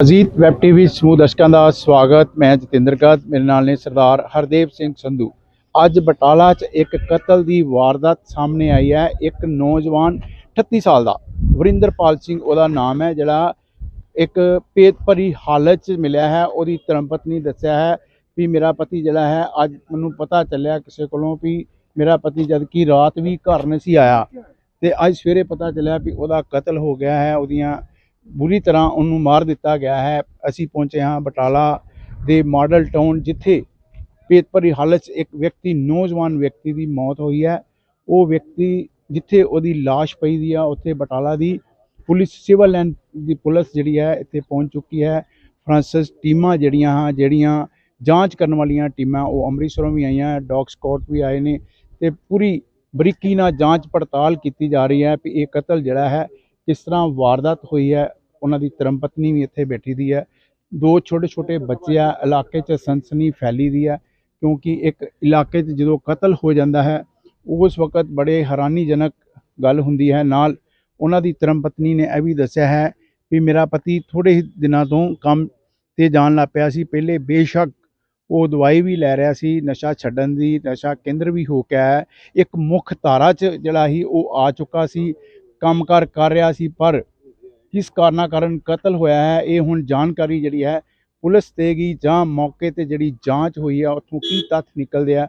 Ajit web TV ਸਮੂਹ ਦਰਸ਼ਕਾਂ ਦਾ ਸਵਾਗਤ। ਮੈਂ ਜਤਿੰਦਰ ਕਾਤ ਮੇਰੇ ਨਾਲ ਨੇ ਸਰਦਾਰ ਹਰਦੇਵ ਸਿੰਘ ਸੰਧੂ। ਅੱਜ ਬਟਾਲਾ 'ਚ ਇੱਕ ਕਤਲ ਦੀ ਵਾਰਦਾਤ ਸਾਹਮਣੇ ਆਈ ਹੈ। ਇੱਕ ਨੌਜਵਾਨ 38 ਸਾਲ ਦਾ, ਵਰਿੰਦਰਪਾਲ ਸਿੰਘ ਉਹਦਾ ਨਾਮ ਹੈ, ਜਿਹੜਾ ਇੱਕ ਪੇਤ ਹਾਲਤ 'ਚ ਮਿਲਿਆ ਹੈ। ਉਹਦੀ ਧਰਮਪਤਨੀ ਦੱਸਿਆ ਹੈ ਵੀ ਮੇਰਾ ਪਤੀ ਜਿਹੜਾ ਹੈ, ਅੱਜ ਮੈਨੂੰ ਪਤਾ ਚੱਲਿਆ ਕਿਸੇ ਕੋਲੋਂ ਵੀ ਮੇਰਾ ਪਤੀ ਜਦ ਕਿ ਰਾਤ ਵੀ ਘਰ ਨਹੀਂ ਸੀ ਆਇਆ। ਤੇ ਅੱਜ ਸਵੇਰੇ ਪਤਾ ਚੱਲਿਆ ਵੀ ਉਹਦਾ ਕਤਲ ਹੋ ਗਿਆ ਹੈ, ਉਹਦੀਆਂ ਬੁਰੀ ਤਰ੍ਹਾਂ ਉਹਨੂੰ ਮਾਰ ਦਿੱਤਾ ਗਿਆ ਹੈ। ਅਸੀਂ ਪਹੁੰਚੇ ਹਾਂ ਬਟਾਲਾ ਦੇ ਮਾਡਲ ਟਾਊਨ, ਜਿੱਥੇ ਪੇਤ ਭਰੀ ਹਾਲਤ 'ਚ ਇੱਕ ਵਿਅਕਤੀ, ਨੌਜਵਾਨ ਵਿਅਕਤੀ ਦੀ ਮੌਤ ਹੋਈ ਹੈ। ਉਹ ਵਿਅਕਤੀ ਜਿੱਥੇ ਉਹਦੀ ਲਾਸ਼ ਪਈ ਦੀ ਆ, ਉੱਥੇ ਬਟਾਲਾ ਦੀ ਪੁਲਿਸ, ਸਿਵਲ ਲਾਈਨ ਦੀ ਪੁਲਿਸ ਜਿਹੜੀ ਹੈ, ਇੱਥੇ ਪਹੁੰਚ ਚੁੱਕੀ ਹੈ। ਫਰਾਂਸਿਸ ਟੀਮਾਂ ਜਿਹੜੀਆਂ ਹਾਂ, ਜਿਹੜੀਆਂ ਜਾਂਚ ਕਰਨ ਵਾਲੀਆਂ ਟੀਮਾਂ, ਉਹ ਅੰਮ੍ਰਿਤਸਰੋਂ ਵੀ ਆਈਆਂ, ਡੌਗ ਸਕਾਟ ਵੀ ਆਏ ਨੇ ਤੇ ਪੂਰੀ ਬਰੀਕੀ ਨਾਲ ਜਾਂਚ ਪੜਤਾਲ ਕੀਤੀ ਜਾ ਰਹੀ ਹੈ ਵੀ ਇਹ ਕਤਲ ਜਿਹੜਾ ਹੈ ਕਿਸ ਤਰ੍ਹਾਂ ਵਾਰਦਾਤ ਹੋਈ ਹੈ, ਉਹਨਾਂ ਦੀ ਧਰਮ ਪਤਨੀ ਵੀ ਇੱਥੇ ਬੈਠੀ ਦੀ ਹੈ। ਦੋ ਛੋਟੇ ਛੋਟੇ ਬੱਚੇ ਆ ਇਲਾਕੇ 'ਚ ਸਨਸਨੀ ਫੈਲੀ ਦੀ ਹੈ, ਕਿਉਂਕਿ ਇੱਕ ਇਲਾਕੇ 'ਚ ਜਦੋਂ ਕਤਲ ਹੋ ਜਾਂਦਾ ਹੈ, ਉਸ ਵਕਤ ਬੜੇ ਹੈਰਾਨੀਜਨਕ ਗੱਲ ਹੁੰਦੀ ਹੈ। ਨਾਲ ਉਹਨਾਂ ਦੀ ਧਰਮ ਪਤਨੀ ਨੇ ਇਹ ਵੀ ਦੱਸਿਆ ਹੈ ਵੀ ਮੇਰਾ ਪਤੀ ਥੋੜੇ ਹੀ ਦਿਨਾਂ ਤੋਂ ਕੰਮ ਤੇ ਜਾਣ ਲੱਗ ਪਿਆ ਸੀ। ਪਹਿਲੇ ਬੇਸ਼ੱਕ ਉਹ ਦਵਾਈ ਵੀ ਲੈ ਰਿਹਾ ਸੀ, ਨਸ਼ਾ ਛੱਡਣ ਦੀ, ਨਸ਼ਾ ਕੇਂਦਰ ਵੀ ਹੋ ਕੇ ਆਇਆ ਇੱਕ ਮੁੱਖ ਧਾਰਾ 'ਚ ਜਿਹੜਾ ਹੀ ਉਹ ਆ ਚੁੱਕਾ ਸੀ। ਕੰਮਕਾਰ ਕਰ ਰਿਹਾ ਸੀ, ਪਰ ਕਿਸ ਕਾਰਨਾਂ ਕਾਰਨ ਕਤਲ ਹੋਇਆ ਹੈ। ਇਹ ਹੁਣ ਜਾਣਕਾਰੀ ਜਿਹੜੀ ਹੈ, ਪੁਲਿਸ 'ਤੇ ਗਈ ਜਾਂ ਮੌਕੇ ਤੇ ਜਿਹੜੀ ਜਾਂਚ ਹੋਈ ਹੈ, ਉੱਥੋਂ ਕੀ ਤੱਥ ਨਿਕਲਦੇ ਆ,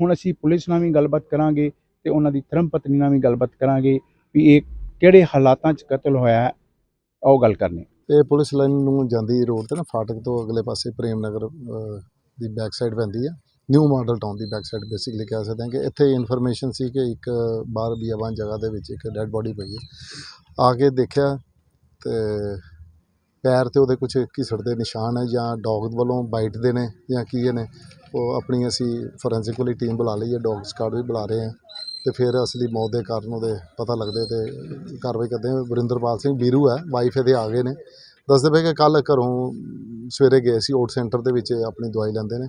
ਹੁਣ ਅਸੀਂ ਪੁਲਿਸ ਨਾਲ ਵੀ ਗੱਲਬਾਤ ਕਰਾਂਗੇ ਤੇ ਉਹਨਾਂ ਦੀ ਧਰਮ ਪਤਨੀ ਨਾਲ ਵੀ ਗੱਲਬਾਤ ਕਰਾਂਗੇ ਵੀ ਇਹ ਕਿਹੜੇ ਹਾਲਾਤਾਂ 'ਚ ਕਤਲ ਹੋਇਆ ਹੈ, ਉਹ ਗੱਲ ਕਰਨੀ। ਇਹ ਪੁਲਿਸ ਲਾਈਨ ਨੂੰ ਜਾਂਦੀ ਰੋਡ ਤੇ ਨਾ, ਫਾਟਕ ਤੋਂ ਅਗਲੇ ਪਾਸੇ ਪ੍ਰੇਮ ਨਗਰ ਦੀ ਬੈਕ ਸਾਈਡ ਪੈਂਦੀ ਹੈ ਨਿਊ ਮਾਡਲ ਟਾਊਨ ਦੀ ਬੈਕ ਸਾਈਡ ਬੇਸਿਕਲੀ ਕਹਿ ਸਕਦੇ ਹਾਂ ਕਿ ਇੱਥੇ ਇਨਫੋਰਮੇਸ਼ਨ ਸੀ ਕਿ ਇੱਕ ਬਾਹਰ ਬੀਆਬਾਨ ਜਗ੍ਹਾ ਦੇ ਵਿੱਚ ਇੱਕ ਡੈੱਡ ਬੋਡੀ ਪਈ ਹੈ। ਆ ਕੇ ਦੇਖਿਆ ਤੇ ਪੈਰ ਤੇ ਉਹਦੇ ਕੁਝ ਘਿਸੜ ਦੇ ਨਿਸ਼ਾਨ ਹੈ ਜਾਂ ਡੌਗ ਵੱਲੋਂ ਬਾਈਟ ਦੇ ਨੇ ਜਾਂ ਕੀ ਇਹ ਨੇ, ਉਹ ਆਪਣੀ ਅਸੀਂ ਫੋਰੈਂਸਿਕ ਵਾਲੀ ਟੀਮ ਬੁਲਾ ਲਈ ਹੈ ਡੌਗ ਸਕਾਡ ਵੀ ਬੁਲਾ ਰਹੇ ਹਾਂ ਤੇ ਫਿਰ ਅਸਲੀ ਮੌਤ ਦੇ ਕਾਰਨ ਉਹਦੇ ਪਤਾ ਲੱਗਦੇ ਤੇ ਕਾਰਵਾਈ ਕਰਦੇ ਵਰਿੰਦਰਪਾਲ ਸਿੰਘ ਵੀਰੂ ਹੈ ਵਾਈਫ ਇਹਦੇ ਆ ਗਏ ਨੇ। ਦੱਸਦੇ ਪਏ ਕਿ ਕੱਲ ਘਰੋਂ ਸਵੇਰੇ ਗਏ ਸੀ ਓਟ ਸੈਂਟਰ ਦੇ ਵਿੱਚ ਆਪਣੀ ਦਵਾਈ ਲੈਂਦੇ ਨੇ।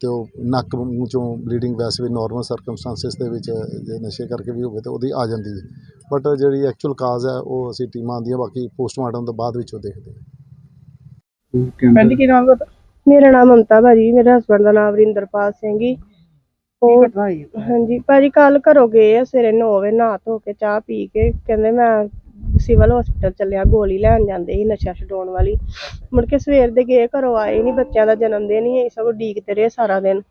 ਤੇ ਉਹ ਨੱਕ ਮੂੰਹ ਚੋਂ ਬਲੀਡਿੰਗ ਵੈਸੇ ਵੀ ਨਾਰਮਲ ਸਰਕਮਸਟੈਂਸੈਸ ਦੇ ਵਿੱਚ ਜੇ ਨਸ਼ੇ ਕਰਕੇ ਵੀ ਹੋਵੇ ਤਾਂ ਉਹਦੀ ਆ ਜਾਂਦੀ ਹੈ। ਬਟ ਜਿਹੜੀ ਐਕਚੁਅਲ ਕਾਜ਼ ਹੈ ਉਹ ਅਸੀਂ ਟੀਮਾਂ ਆਉਂਦੀਆਂ ਬਾਕੀ ਪੋਸਟਮਾਰਟਮ ਤੋਂ ਬਾਅਦ ਵਿੱਚ ਉਹ ਦੇਖਦੇ ਹਾਂ। ਪਹਿਲੀ ਕੀ ਨਾਮ ਦਾ ਮੇਰਾ ਨਾਮ ਮਮਤਾ ਭਾਜੀ ਮੇਰੇ ਹਸਬੰਡ ਦਾ ਨਾਮ ਵਰਿੰਦਰਪਾਲ ਸਿੰਘ ਜੀ। ਉਹ ਹਾਂਜੀ ਭਾਜੀ ਕੱਲ ਘਰੋਂ ਗਏ ਆ ਸਵੇਰੇ 9 ਵਜੇ ਨਹਾ ਧੋ ਕੇ ਚਾਹ ਪੀ ਕੇ ਕਹਿੰਦੇ ਮੈਂ ਸਿਵਲ ਹਸਪੀਟਲ ਚੱਲਿਆ ਗੋਲੀ ਲੈਣ ਜਾਂਦੇ ਸੀ ਨਸ਼ਾ ਛਡਾਉਣ ਵਾਲੀ। ਮੁੜ ਕੇ ਸਵੇਰ ਦੇ ਗਏ ਘਰੋਂ ਆਏ ਨਹੀਂ ਬੱਚਿਆਂ ਦਾ ਜਨਮ ਦਿਨ ਹੀ ਸਗੋਂ ਡੀਕਦੇ ਰਹੇ ਸਾਰਾ ਦਿਨ।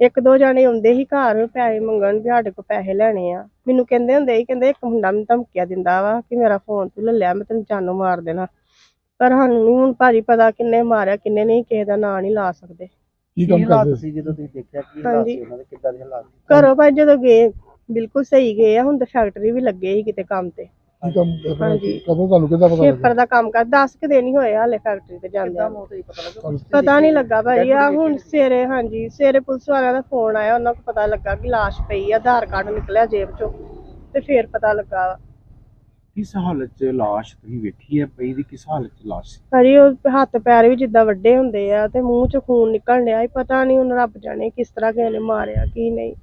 ਇੱਕ ਦੋ ਜਾਣੇ ਆਉਂਦੇ ਸੀ ਘਰ ਪੈਸੇ ਮੰਗਣ ਵੀ ਸਾਡੇ ਕੋਲ ਪੈਸੇ ਲੈਣੇ ਆ। ਮੈਨੂੰ ਕਹਿੰਦੇ ਹੁੰਦੇ ਸੀ ਕਹਿੰਦੇ ਇੱਕ ਮੁੰਡਾ ਮੈਨੂੰ ਧਮਕੀਆਂ ਦਿੰਦਾ ਵਾ ਕਿ ਮੇਰਾ ਫੋਨ ਤੂੰ ਲੈ ਲਿਆ ਮੈਂ ਤੈਨੂੰ ਜਾਨੋਂ ਮਾਰ ਦੇਣਾ। ਪਰ ਸਾਨੂੰ ਨਹੀਂ ਹੁਣ ਭਾਜੀ ਪਤਾ ਕਿੰਨੇ ਮਾਰਿਆ ਕਿੰਨੇ ਨਹੀਂ ਕਿਸੇ ਦਾ ਨਾਂ ਨਹੀਂ ਲਾ ਸਕਦੇ। ਕੀ ਕੰਮ ਕਰਦੇ ਸੀ? ਜਦੋਂ ਤੁਸੀਂ ਦੇਖਿਆ ਕੀ ਹਾਲਾਤ ਹਾਂਜੀ। ਸੀ ਉਹਨਾਂ ਦੇ ਕਿੱਦਾਂ ਦੇ ਹਾਲਾਤ ਘਰੋਂ ਭਾਈ ਜਦੋਂ ਗਏ ਬਿਲਕੁਲ ਸਹੀ ਗਏ ਆ ਹੁਣ ਤਾਂ ਫੈਕਟਰੀ ਵੀ ਲੱਗੇ ਸੀ ਕਿਤੇ ਕੰਮ ਤੇ। ਕੀ ਕੰਮ ਹਾਂਜੀ। ਕਦੋਂ ਤੁਹਾਨੂੰ ਕਿੱਦਾਂ ਪਤਾ ਪੇਪਰ ਦਾ ਕੰਮ ਕਰ 10 ਕੁ ਦਿਨ ਹੀ ਹੋਏ ਹਾਲੇ ਫੈਕਟਰੀ ਤੇ ਜਾਂਦੇ ਕਿੱਦਾਂ ਮੌਤ ਹੋਈ ਪਤਾ ਲੱਗਾ ਪਤਾ ਨਹੀਂ ਲੱਗਾ ਭਾਈ ਆ ਹੁਣ ਸਵੇਰੇ ਹਾਂਜੀ ਸਵੇਰੇ ਪੁਲਿਸ ਵਾਲਿਆਂ ਦਾ ਫੋਨ ਆਇਆ ਉਹਨਾਂ ਨੂੰ ਪਤਾ ਲੱਗਾ ਕਿ ਲਾਸ਼ ਪਈ ਆ ਆਧਾਰ ਕਾਰਡ ਨਿਕਲਿਆ ਜੇਬ ਚੋਂ ਤੇ ਫੇਰ ਪਤਾ ਲੱਗਾ। ਵਾ। ਕਿਸ ਹਾਲਤ 'ਚ ਲਾਸ਼ ਤੁਸੀਂ ਵੇਖੀ ਹੈ ਪਈ ਦੀ ਕਿਸ ਹਾਲਤ 'ਚ ਲਾਸ਼ ਸੀ? ਭਾਜੀ ਉਹ ਹੱਥ ਪੈਰ ਵੀ ਜਿੱਦਾਂ ਵੱਡੇ ਹੁੰਦੇ ਆ ਤੇ ਮੂੰਹ ਚ ਖੂਨ ਨਿਕਲ ਰਿਹਾ ਪਤਾ ਨਹੀਂ ਹੁਣ ਰੱਬ ਜਾਣੇ ਕਿਸ ਤਰ੍ਹਾਂ ਕਿਸੇ ਨੇ ਮਾਰਿਆ ਕੀ ਨਹੀਂ।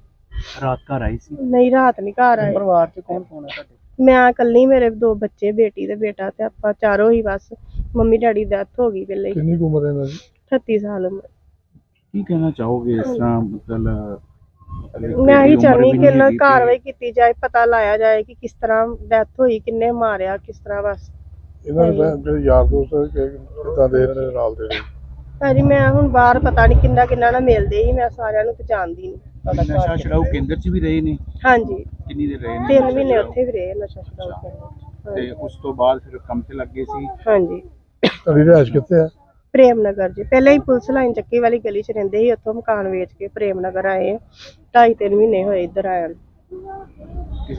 ਰਾਤ ਘਰ ਆਈ ਸੀ? ਨਹੀਂ ਰਾਤ ਨਹੀਂ ਘਰ ਆਏ। ਪਰਿਵਾਰ ਚ ਕੌਣ ਕੌਣ ਹੈ ਤੁਹਾਡੇ? ਮੈਂ ਇਕੱਲੀ ਮੇਰੇ ਦੋ ਬੱਚੇ ਬੇਟੀ ਤੇ ਬੇਟਾ ਤੇ ਆਪਾਂ ਚਾਰੋਂ ਹੀ ਬਸ ਮੰਮੀ ਡੈਡੀ ਦੀ ਡੈਥ ਹੋ ਗਈ ਪਹਿਲੇ ਹੀ। ਕਿੰਨੀ ਕੁ ਉਮਰ ਹੈ ਇਹਨਾਂ ਦੀ? 38 ਸਾਲ ਉਮਰ। ਕੀ ਕਹਿਣਾ ਚਾਹੋਗੇ ਇਸ ਤਰ੍ਹਾਂ ਮਤਲਬ ਮੈਂ ਹੀ ਚਾਹਨੀ ਕਿ ਇਹਨਾਂ ਕਾਰਵਾਈ ਕੀਤੀ ਜਾਏ ਪਤਾ ਲਾਇਆ ਜਾਏ ਕਿ ਕਿਸ ਤਰ੍ਹਾਂ ਡੈਥ ਹੋਈ ਕਿੰਨੇ ਮਾਰਿਆ ਕਿਸ ਤਰ੍ਹਾਂ ਬਸ। ਇਹਨਾਂ ਦੇ ਜਿਹੜੇ ਯਾਰ ਦੋਸਤ ਹੈ ਕਿ ਕਿੱਦਾਂ ਦੇ ਇਹਨਾਂ ਦੇ ਨਾਲ ਦੇ ਨੇ? ਭਾਜੀ ਮੈਂ ਹੁਣ ਬਾਹਰ ਪਤਾ ਨਹੀਂ ਕਿੰਨਾ ਕਿੰਨਾ ਨਾਲ ਮਿਲਦੇ ਹੀ ਮੈਂ ਸਾਰਿਆਂ ਨੂੰ ਪਛਾਣਦੀ ਨਹੀਂ ਨਸ਼ਾ ਛਡਾਊ ਕੇਂਦਰ 'ਚ ਵੀ ਰਹੇ ਨੇ? ਹਾਂਜੀ। ਕਿੰਨੀ ਦੇ ਰਹੇ ਨੇ? ਤਿੰਨ ਮਹੀਨੇ ਉੱਥੇ ਵੀ ਰਹੇ ਨਸ਼ਾ ਛਡਾਊ ਕੇਂਦਰ ਤੇ ਉਸ ਤੋਂ ਬਾਅਦ ਫਿਰ ਕੰਮ ਤੇ ਲੱਗੇ ਸੀ? ਹਾਂਜੀ। ਤੁਹਾਡੀ ਰਿਹਾਇਸ਼ ਕਿੱਥੇ ਹੈ ਪ੍ਰੇਮ ਨਗਰ ਜੀ। ਪਹਿਲਾਂ ਹੀ ਪੁਲਿਸ ਲਾਈਨ ਚੱਕੀ ਵਾਲੀ ਗਲੀ 'ਚ ਰਹਿੰਦੇ ਸੀ ਉੱਥੋਂ ਮਕਾਨ ਵੇਚ ਕੇ ਪ੍ਰੇਮ ਨਗਰ ਆਏ। ਆ। ਢਾਈ ਤਿੰਨ ਮਹੀਨੇ ਹੋਏ ਇੱਧਰ ਨੂੰ।